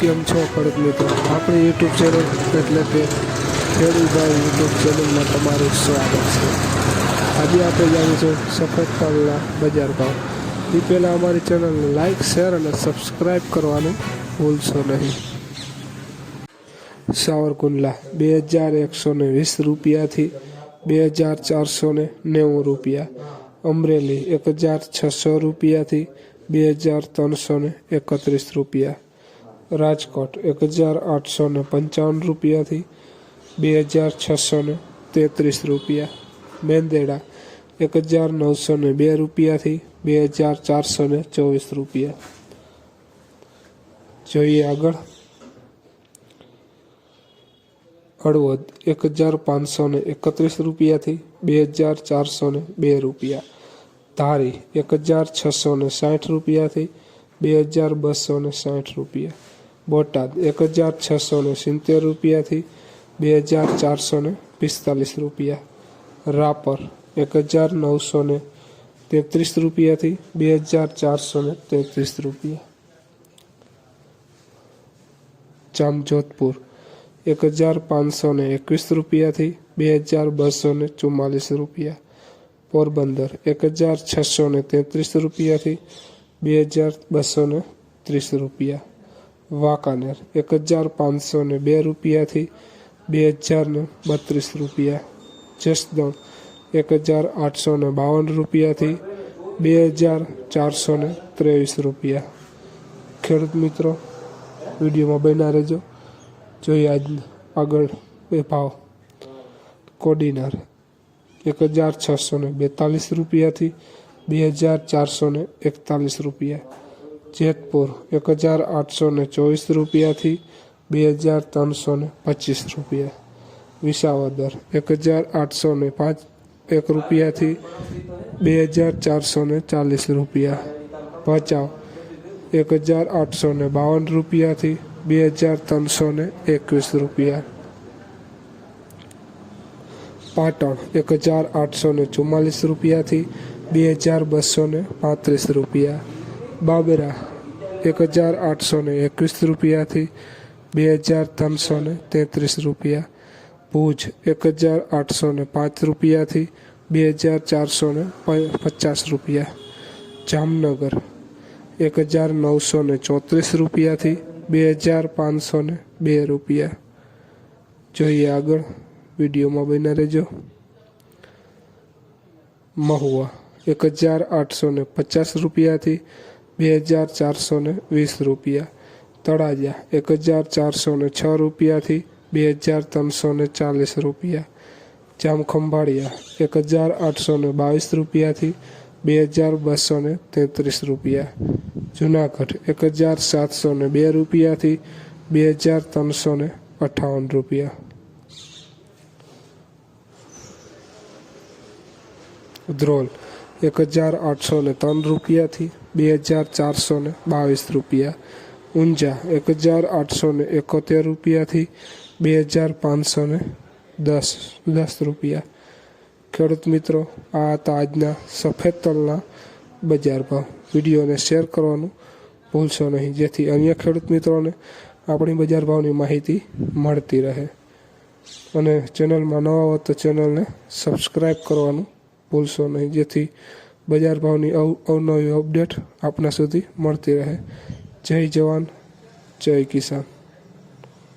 કેમ છો ખેડૂત મિત્રો? આપણી યુટ્યુબ ચેનલ એટલે કે ખેડૂતભાઈ યુટ્યુબ ચેનલમાં તમારું સ્વાગત છે. આજે આપણે જાણીશું સફેદ તલના બજાર ભાવ. એ પહેલાં અમારી ચેનલને લાઇક શેર અને સબસ્ક્રાઈબ કરવાનું ભૂલશો નહીં. સાવરકુંડલા બે હજાર એકસો ને વીસ રૂપિયાથી બે હજાર ચારસો ને નેવું રૂપિયા. અમરેલી એક હજાર છસો રૂપિયાથી બે હજાર ત્રણસો ને એકત્રીસ રૂપિયા. રાજકોટ એક હજાર આઠસો ને પંચાવન રૂપિયાથી બે હજાર છસો ને તેત્રીસ રૂપિયા. મેંદેડા એક હજાર નવસો ને બે રૂપિયાથી બે હજાર ચારસો ને ચોવીસ રૂપિયા. જોઈએ આગળ. હળવદ એક હજાર પાંચસો ને એકત્રીસ રૂપિયાથી બે હજાર ચારસો ને બે રૂપિયા. ધારી એક હજાર છસો ને સાઠ રૂપિયાથી બે હજાર બસો ને સાઠ રૂપિયા. બોટાદ એક હજાર છસો ને સિત્તેર રૂપિયાથી બે હજાર ચારસો ને પિસ્તાલીસ રૂપિયા. રાપર એક હજાર નવસો ને તેત્રીસ રૂપિયાથી બે હજાર ચારસો ને તેત્રીસ રૂપિયા. જામજોધપુર એક હજાર પાંચસો ને એકવીસ રૂપિયાથી બે હજાર બસો ને ચુમ્માલીસ રૂપિયા. પોરબંદર એક હજાર છસો ને તેત્રીસ રૂપિયાથી બે હજાર બસો ને ત્રીસ રૂપિયા. વાંકાનેર એક હજાર પાંચસો ને બે રૂપિયાથી બે હજાર ને બત્રીસ રૂપિયા. જસદણ એક હજાર આઠસો ને બાવન રૂપિયાથી બે હજાર ચારસો ને ત્રેવીસ રૂપિયા. ખેડૂત મિત્રો, વિડીયોમાં બન્યા રહેજો. જોઈએ આજ આગળ એ ભાવ. કોડીનાર એક હજાર છસો ને બેતાલીસ રૂપિયાથી બે હજાર ચારસો ને એકતાલીસ રૂપિયા. જેતપુર એક હજાર આઠસો ને ચોવીસ રૂપિયાથી બે હજાર ત્રણસો ને પચીસ રૂપિયા. વિસાવદર એક હજાર આઠસો ને પાંચ એક રૂપિયાથી બે હજાર ચારસો ને ચાલીસ રૂપિયા. ભચાઉ એક હજાર આઠસો ને બાવન રૂપિયાથી બે હજાર ત્રણસો ને એકવીસ રૂપિયા. પાટણ એક હજાર આઠસો ને ચુમ્માલીસ રૂપિયાથી બે હજાર બસો ને પાંત્રીસ રૂપિયા. બાબરા, એક હજાર આઠસો ને એકવીસ રૂપિયાથી બે હજાર ત્રણસો ને તેત્રીસ રૂપિયા. ભુજ, એક હજાર આઠસો ને પાંચ રૂપિયાથી બે હજાર ચારસો ને પચાસ રૂપિયા. જામનગર, એક હજાર નવસો ને ચોત્રીસ રૂપિયાથી બે હજાર પાંચસો ને બે રૂપિયા. જોઈએ આગળ, વિડીયોમાં બને રહેજો. મહુવા, એક હજાર આઠસો ને પચાસ રૂપિયાથી બે હજાર ચારસો ને વીસ રૂપિયા. તળાજા એક હજાર ચારસો ને છ રૂપિયાથી બે હજાર ત્રણસો ને ચાલીસ રૂપિયા. જામખંભાળિયા એક હજાર આઠસો ને બાવીસ રૂપિયાથી બે હજાર બસો ને તેત્રીસ રૂપિયા. જુનાગઢ એક હજાર સાતસો ને બે રૂપિયાથી બે હજાર ત્રણસો ને અઠાવન રૂપિયા. ધ્રોલ એક હજાર આઠસો ને ત્રણ રૂપિયાથી બે હજાર ચારસો ને બાવીસ રૂપિયા. ઊંઝા એક હજાર આઠસો ને એકોતેર રૂપિયાથી બે હજાર પાંચસો ને દસ દસ રૂપિયા. ખેડૂત મિત્રો, આ હતા આજના સફેદ તલના બજાર ભાવ. વિડીયોને શેર કરવાનું ભૂલશો નહીં, જેથી અન્ય ખેડૂત મિત્રોને આપણી બજાર ભાવની માહિતી મળતી રહે. અને ચેનલમાં નવા હો તો ચેનલને સબસ્ક્રાઈબ કરવાનું ભૂલશો નહીં. જેથી બજાર ભાવની અવ, અવનવી અપડેટ આપના સુધી મળતી રહે. જય જવાન, જય કિસાન.